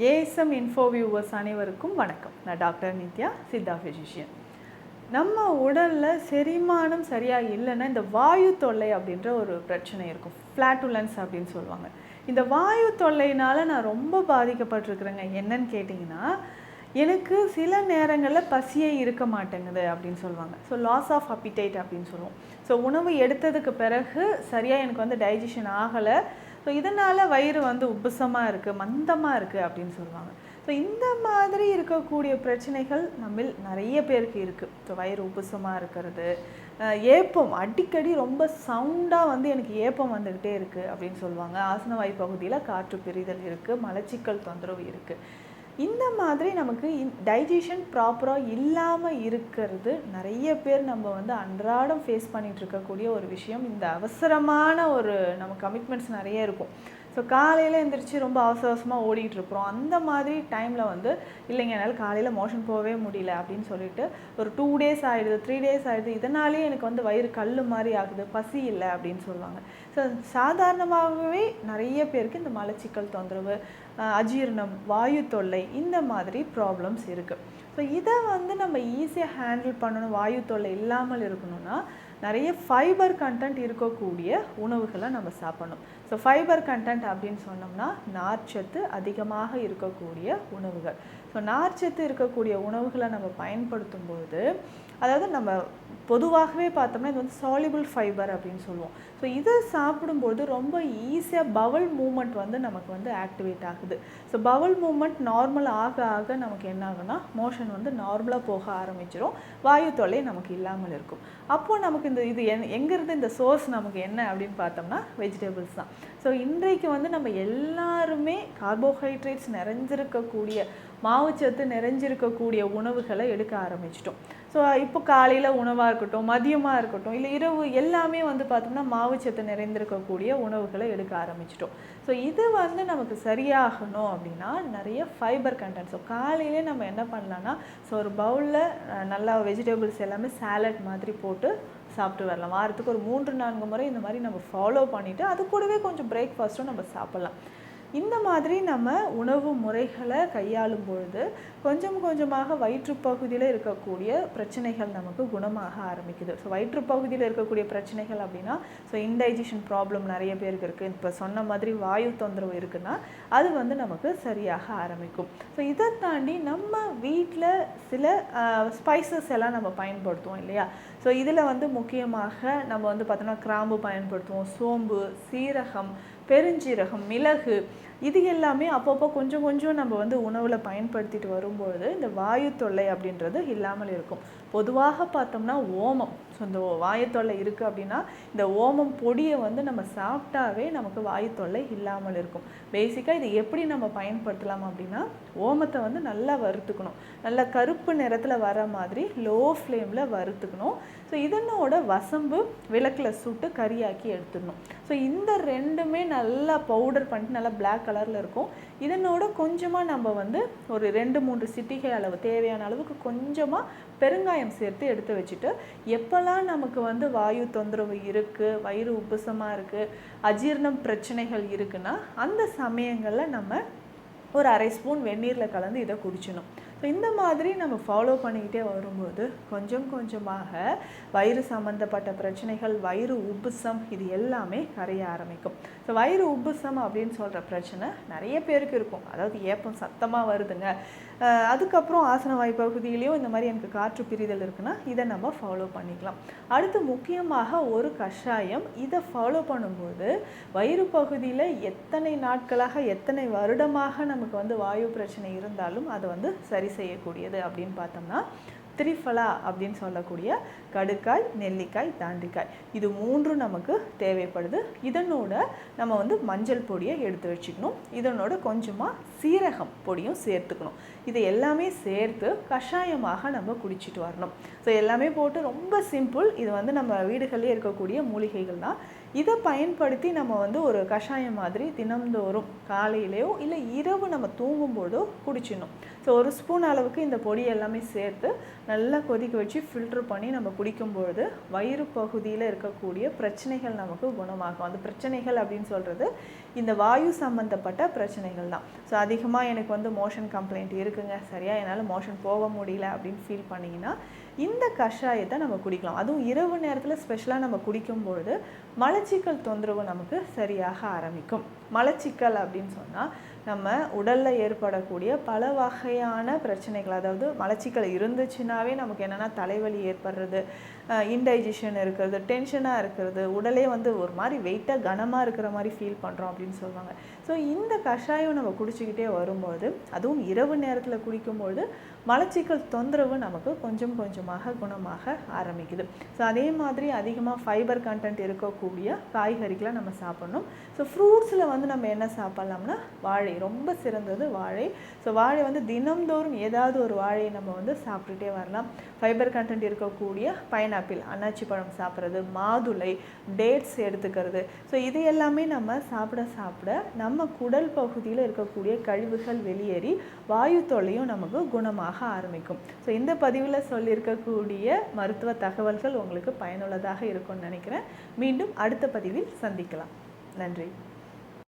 ASM info viewers அனைவருக்கும் வணக்கம். நான் டாக்டர் நித்யா சித்தா ஃபிசிஷியன் நம்ம உடலில் செரிமானம் சரியாக இல்லைன்னா இந்த வாயு தொல்லை அப்படின்ற ஒரு பிரச்சனை இருக்கும். ஃப்ளாட்டுலன்ஸ் அப்படின்னு சொல்லுவாங்க. இந்த வாயு தொல்லையினால் நான் ரொம்ப பாதிக்கப்பட்டிருக்கிறேங்க. என்னன்னு கேட்டிங்கன்னா எனக்கு சில நேரங்களில் பசியே இருக்க மாட்டேங்குது அப்படின்னு சொல்லுவாங்க. ஸோ லாஸ் ஆஃப் அப்பிடைட் அப்படின்னு சொல்லுவோம். ஸோ உணவு எடுத்ததுக்கு பிறகு சரியாக எனக்கு வந்து டைஜஷன் ஆகலை. ஸோ இதனால் வயிறு வந்து உப்புசமாக இருக்குது மந்தமாக இருக்குது அப்படின்னு சொல்லுவாங்க. ஸோ இந்த மாதிரி இருக்கக்கூடிய பிரச்சனைகள் நம்மில் நிறைய பேருக்கு இருக்குது ஸோ வயிறு உப்புசமாக இருக்கிறது ஏப்பம் அடிக்கடி ரொம்ப சவுண்டாக வந்து எனக்கு ஏப்பம் வந்துக்கிட்டே இருக்குது அப்படின்னு சொல்லுவாங்க. ஆசன வாய் பகுதியில் காற்று பிரிதல் இருக்குது மலச்சிக்கல் தொந்தரவு இருக்குது இந்த மாதிரி நமக்கு டைஜஷன் ப்ராப்பராக இல்லாமல் இருக்கிறது நிறைய பேர் நம்ம வந்து அன்றாடம் ஃபேஸ் பண்ணிகிட்டு இருக்கக்கூடிய ஒரு விஷயம். இந்த அவசரமான ஒரு நம்ம கமிட்மெண்ட்ஸ் நிறைய இருக்கும். ஸோ காலையில் எந்திரிச்சு ரொம்ப அவசர அவசரமாக ஓடிட்டு இருக்கிறோம் அந்த மாதிரி டைமில் வந்து இல்லைங்க என்னால் காலையில் மோஷன் போகவே முடியல அப்படின்னு சொல்லிட்டு ஒரு டூ டேஸ் ஆகிடுது த்ரீ டேஸ் ஆகிடுது இதனாலேயே எனக்கு வந்து வயிறு கல் மாதிரி ஆகுது பசி இல்லை அப்படின்னு சொல்லுவாங்க. ஸோ சாதாரணமாகவே நிறைய பேருக்கு இந்த மலச்சிக்கல் தொந்தரவு அஜீரணம் வாயு தொல்லை இந்த மாதிரி ப்ராப்ளம்ஸ் இருக்குது ஸோ இதை வந்து நம்ம ஈஸியாக ஹேண்டில் பண்ணணும் வாயு தொல்லை இல்லாமல் இருக்கணும்னா நிறைய ஃபைபர் கண்டென்ட் இருக்கக்கூடிய உணவுகளை நம்ம சாப்பிடணும். ஸோ ஃபைபர் கண்டென்ட் அப்படின்னு சொன்னோம்னா நார்ச்சத்து அதிகமாக இருக்கக்கூடிய உணவுகள். ஸோ நார்ச்சத்து இருக்கக்கூடிய உணவுகளை நம்ம பயன்படுத்தும் போது அதாவது நம்ம பொதுவாகவே பார்த்தோம்னா இது வந்து சாலிபிள் ஃபைபர் அப்படின்னு சொல்லுவோம். ஸோ இதை சாப்பிடும்போது ரொம்ப ஈஸியாக பவல் மூமெண்ட் வந்து நமக்கு வந்து ஆக்டிவேட் ஆகுது. ஸோ பவல் மூமெண்ட் நார்மல் ஆக ஆக நமக்கு என்ன ஆகும்னா மோஷன் வந்து நார்மலாக போக ஆரம்பிச்சிடும் வாயு தொல்லை நமக்கு இல்லாமல் இருக்கும். அப்போது நமக்கு இந்த இது என் எங்கேருந்து இந்த சோர்ஸ் நமக்கு என்ன அப்படின்னு பார்த்தோம்னா வெஜிடபிள்ஸ் தான். ஸோ இன்றைக்கு வந்து நம்ம எல்லாருமே கார்போஹைட்ரேட்ஸ் நிறைஞ்சிருக்கக்கூடிய மாவுச்சத்து நிறைஞ்சிருக்கக்கூடிய உணவுகளை எடுக்க ஆரம்பிச்சிட்டோம். ஸோ இப்போ காலையில் உணவாக இருக்கட்டும் மதியமாக இருக்கட்டும் இல்லை இரவு எல்லாமே வந்து பார்த்தோம்னா மாவுச்சத்து நிறைந்திருக்கக்கூடிய உணவுகளை எடுக்க ஆரம்பிச்சிட்டோம். ஸோ இது வந்து நமக்கு சரியாகணும் அப்படின்னா நிறைய ஃபைபர் கண்டென்ட் ஸோ காலையிலே நம்ம என்ன பண்ணலான்னா ஸோ ஒரு பவுலில் நல்லா வெஜிடபிள்ஸ் எல்லாமே சாலட் மாதிரி போட்டு சாப்பிட்டு வரலாம். வாரத்துக்கு ஒரு மூன்று நான்கு முறை இந்த மாதிரி நம்ம ஃபாலோ பண்ணிவிட்டு அது கூடவே கொஞ்சம் பிரேக்ஃபாஸ்ட்டும் நம்ம சாப்பிட்லாம். இந்த மாதிரி நம்ம உணவு முறைகளை கையாளும் பொழுது கொஞ்சம் கொஞ்சமாக வயிற்றுப்பகுதியில் இருக்கக்கூடிய பிரச்சனைகள் நமக்கு குணமாக ஆரம்பிக்குது. ஸோ வயிற்றுப்பகுதியில் இருக்கக்கூடிய பிரச்சனைகள் அப்படின்னா ஸோ இன்டைஜஷன் ப்ராப்ளம் நிறைய பேருக்கு இருக்குது இப்போ சொன்ன மாதிரி வாயு தொந்தரவு இருக்குன்னா அது வந்து நமக்கு சரியாக ஆரம்பிக்கும். ஸோ இதை தாண்டி நம்ம வீட்டில் சில ஸ்பைசஸ் எல்லாம் நம்ம பயன்படுத்துவோம் இல்லையா? ஸோ இதில் வந்து முக்கியமாக நம்ம வந்து பார்த்தோன்னா கிராம்பு பயன்படுத்துவோம் சோம்பு சீரகம் பெருஞ்சீரகம் மிளகு இது எல்லாமே அப்பப்போ கொஞ்சம் கொஞ்சம் நம்ம வந்து உணவில் பயன்படுத்திட்டு வரும்பொழுது இந்த வாயு தொல்லை அப்படின்றது இல்லாமல் இருக்கும். பொதுவாக பார்த்தோம்னா ஓமம். ஸோ இந்த வாயு தொல்லை இருக்குது அப்படின்னா இந்த ஓமம் பொடியை வந்து நம்ம சாப்பிட்டாவே நமக்கு வாயு தொல்லை இல்லாமல் இருக்கும். பேசிக்காக இது எப்படி நம்ம பயன்படுத்தலாம் அப்படின்னா ஓமத்தை வந்து நல்லா வறுத்துக்கணும். நல்லா கருப்பு நிறத்தில் வர மாதிரி லோ ஃப்ளேமில் வறுத்துக்கணும். ஸோ இதனோட வசம்பு விளக்கில் சுட்டு கறியாக்கி எடுத்துடணும். ஸோ இந்த ரெண்டுமே நல்லா பவுடர் பண்ணிட்டு நல்லா பிளாக் கலரில் இருக்கும். இதனோட கொஞ்சமாக நம்ம வந்து ஒரு ரெண்டு மூன்று சிட்டிகை அளவு தேவையான அளவுக்கு கொஞ்சமாக பெருங்காயம் சேர்த்து எடுத்து வச்சுட்டு எப்போல்லாம் நமக்கு வந்து வாயு தொந்தரவு இருக்குது வயிறு உப்புசமாக இருக்குது அஜீரணம் பிரச்சனைகள் இருக்குன்னா அந்த சமயங்களில் நம்ம ஒரு அரை ஸ்பூன் வெந்நீரில் கலந்து இதை குடிச்சணும் இந்த மாதிரி நம்ம ஃபாலோ பண்ணிக்கிட்டே வரும்போது கொஞ்சம் கொஞ்சமாக வயிறு சம்மந்தப்பட்ட பிரச்சனைகள் வயிறு உப்புசம் இது எல்லாமே கரைய ஆரம்பிக்கும். ஸோ வயிறு உப்புசம் அப்படின்னு சொல்கிற பிரச்சனை நிறைய பேருக்கு இருக்கும். அதாவது ஏப்பம் சத்தமாக வருதுங்க. அதுக்கப்புறம் ஆசன வாய் பகுதியிலையும் இந்த மாதிரி எனக்கு காற்று பிரிதல் இருக்குன்னா இதை நம்ம ஃபாலோ பண்ணிக்கலாம். அடுத்து முக்கியமாக ஒரு கஷாயம். இதை ஃபாலோ பண்ணும்போது வயிறு பகுதியில் எத்தனை நாட்களாக எத்தனை வருடமாக நமக்கு வந்து வாயு பிரச்சனை இருந்தாலும் அதை வந்து சரி செய்யக்கூடியது அப்படின்னு பார்த்தோம்னா திரிஃபலா அப்படின்னு சொல்லக்கூடிய கடுக்காய் நெல்லிக்காய் தாண்டிக்காய். இது மூன்றும் நமக்கு தேவைப்படுது. இதனோட நம்ம வந்து மஞ்சள் பொடியை எடுத்து வச்சுக்கணும். இதனோட கொஞ்சமாக சீரகம் பொடியும் சேர்த்துக்கணும். இது எல்லாமே சேர்த்து கஷாயமாக நம்ம குடிச்சிட்டு வரணும். ஸோ எல்லாமே போட்டு ரொம்ப சிம்பிள் இது வந்து நம்ம வீடுகளிலே இருக்கக்கூடிய மூலிகைகள் தான் இதை பயன்படுத்தி நம்ம வந்து ஒரு கஷாயம் மாதிரி தினம்தோறும் காலையிலையோ இல்லை இரவு நம்ம தூங்கும்போதோ குடிச்சிடணும். ஸோ ஒரு ஸ்பூன் அளவுக்கு இந்த பொடி எல்லாமே சேர்த்து நல்லா கொதிக்க வச்சு ஃபில்ட்ரு பண்ணி நம்ம குடிக்கும்பொழுது வயிறு பகுதியில் இருக்கக்கூடிய பிரச்சனைகள் நமக்கு குணமாகும். அந்த பிரச்சனைகள் அப்படின்னு சொல்கிறது இந்த வாயு சம்மந்தப்பட்ட பிரச்சனைகள் தான். ஸோ அதிகமாக எனக்கு வந்து மோஷன் கம்ப்ளைண்ட் இருக்குங்க. சரியாக என்னால் மோஷன் போக முடியல அப்படின்னு ஃபீல் பண்ணிங்கன்னா இந்த கஷாயத்தை நம்ம குடிக்கலாம். அதுவும் இரவு நேரத்தில் ஸ்பெஷலாக நம்ம குடிக்கும்பொழுது மலச்சிக்கல் தொந்தரவு நமக்கு சரியாக ஆரம்பிக்கும். மலச்சிக்கல் அப்படின்னு சொன்னால் நம்ம உடலில் ஏற்படக்கூடிய பல வகையான பிரச்சனைகள் அதாவது மலச்சிக்கல் இருந்துச்சுனாவே நமக்கு என்னென்னா தலைவலி ஏற்படுறது இன்டைஜஷன் இருக்கிறது டென்ஷனாக இருக்கிறது உடலே வந்து ஒரு மாதிரி வெயிட்டாக கனமாக இருக்கிற மாதிரி ஃபீல் பண்ணுறோம் அப்படின்னு சொல்லுவாங்க. ஸோ இந்த கஷாயம் நம்ம குடிச்சிக்கிட்டே வரும்போது அதுவும் இரவு நேரத்தில் குடிக்கும்பொழுது மலச்சிக்கல் தொந்தரவு நமக்கு கொஞ்சம் கொஞ்சமாக குணமாக ஆரம்பிக்குது. ஸோ அதே மாதிரி அதிகமாக ஃபைபர் கண்டென்ட் இருக்கக்கூடிய காய்கறிகளை நம்ம சாப்பிட்ணும். ஸோ ஃப்ரூட்ஸில் வந்து நம்ம என்ன சாப்பிட்லாம்னா வாழை வாழை ரொம்ப சிறந்தது வாழை. ஸோ வாழை வந்து தினம்தோறும் ஏதாவது ஒரு வாழையை நம்ம வந்து சாப்பிட்டுட்டே வரலாம். ஃபைபர் கண்டென்ட் இருக்கக்கூடிய பைனாப்பிள் அன்னாச்சி பழம் சாப்பிட்றது மாதுளை டேட்ஸ் எடுத்துக்கிறது. ஸோ இது எல்லாமே நம்ம சாப்பிட சாப்பிட நம்ம குடல் பகுதியில் இருக்கக்கூடிய கழிவுகள் வெளியேறி வாயு தொல்லையும் நமக்கு குணமாக ஆரம்பிக்கும். ஸோ இந்த பதிவில் சொல்லியிருக்கக்கூடிய மருத்துவ தகவல்கள் உங்களுக்கு பயனுள்ளதாக இருக்கும்னு நினைக்கிறேன். மீண்டும் அடுத்த பதிவில் சந்திக்கலாம். நன்றி.